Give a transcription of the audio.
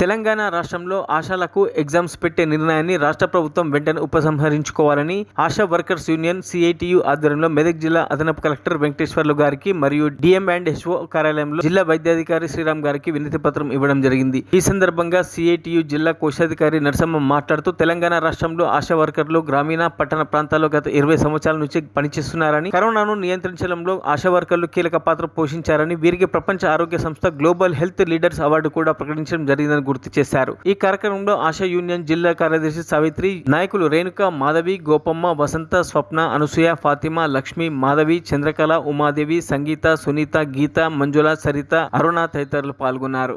తెలంగాణ రాష్ట్రంలో ఆశాలకు ఎగ్జామ్స్ పెట్టే నిర్ణయాన్ని రాష్ట్ర ప్రభుత్వం వెంటనే ఉపసంహరించుకోవాలని ఆశా వర్కర్స్ యూనియన్ సిఐటియు ఆధ్వర్యంలో మెదక్ జిల్లా అదనపు కలెక్టర్ వెంకటేశ్వర్లు గారికి మరియు డిఎం అండ్ హెచ్ఓ కార్యాలయంలో జిల్లా వైద్యాధికారి శ్రీరామ్ గారికి వినతి పత్రం ఇవ్వడం జరిగింది. ఈ సందర్భంగా సిఐటియు జిల్లా కోశాధికారి నరసమ్మ మాట్లాడుతూ తెలంగాణ రాష్ట్రంలో ఆశా వర్కర్లు గ్రామీణ పట్టణ ప్రాంతాల్లో గత ఇరవై సంవత్సరాల నుంచి పనిచేస్తున్నారని కరోనాను నియంత్రించడంలో ఆశా వర్కర్లు కీలక పాత్ర పోషించారని వీరికి ప్రపంచ ఆరోగ్య సంస్థ గ్లోబల్ హెల్త్ లీడర్స్ అవార్డు కూడా ప్రకటించడం జరిగిందని గుర్తు చేశారు. ఈ కార్యక్రమంలో ఆశా యూనియన్ జిల్లా కార్యదర్శి సావిత్రి నాయకులు రేణుక మాధవి గోపమ్మ వసంత స్వప్న అనసూయ ఫాతిమా లక్ష్మి మాధవి చంద్రకళ ఉమాదేవి సంగీత సునీత గీత మంజుల సరిత అరుణ తదితరులు పాల్గొన్నారు.